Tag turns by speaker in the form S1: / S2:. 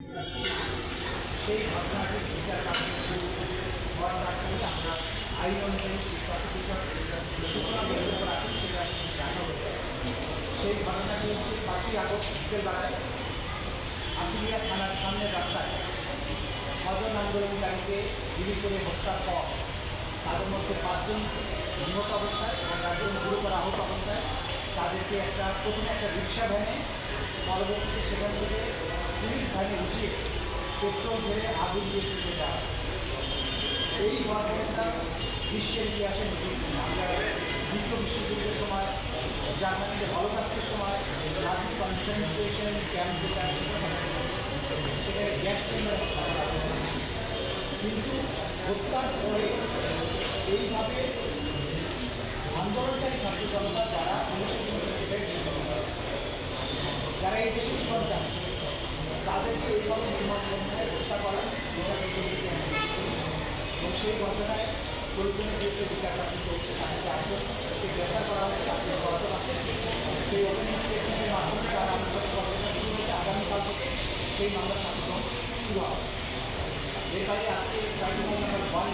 S1: সেই ঘটনাটির বিচার আমরা আইন অনুযায়ী সেই ঘটনাটি হচ্ছে পাঁচই আগস্ট বিকেলবেলায় আশুলিয়া থানার সামনের রাস্তায় ছজন আন্দোলনকারীকে গুলি করে হত্যার পর তাদের মধ্যে পাঁচজন নিহত অবস্থায় এবং একজন গুরুতর আহত অবস্থায় তাদেরকে একটা প্রথমে একটা রিক্সা ভ্যানে পরবর্তীতে সেখান থেকে পুলিশ ভ্যানে উঠিয়ে পেট্রোল ঢেলে আগুন দিয়ে ফেলে দেওয়া। এই ঘটনাটা বিশ্বের ইতিহাসে আমরা দ্বিতীয় বিশ্বযুদ্ধের সময় জার্মানিতে হলোকাস্টের সময় নাজি কনসেন্ট্রেশন ক্যাম্প যেটা সেখানে গ্যাস। কিন্তু হত্যার পরে এইভাবে আন্দোলনকারী ছাত্র জনতা যারা যারা এই দেশের সন্তান তাদেরকে এইভাবে নির্মাণ হত্যা করা যেটা। এবং সেই ঘটনায় প্রয়োজনীয় যেহেতু বিচার কার্য চলছে তাকে চারজনকে গ্রেফতার করা হয়েছে চারজন পলাতক আছে সেই ওপেনিং স্টেটমেন্টের মাধ্যমে তারা কর্মসূচি শুরু হয়েছে আগামীকাল থেকে আজকে ট্রাইব্যুনাল নাম্বার ওয়ান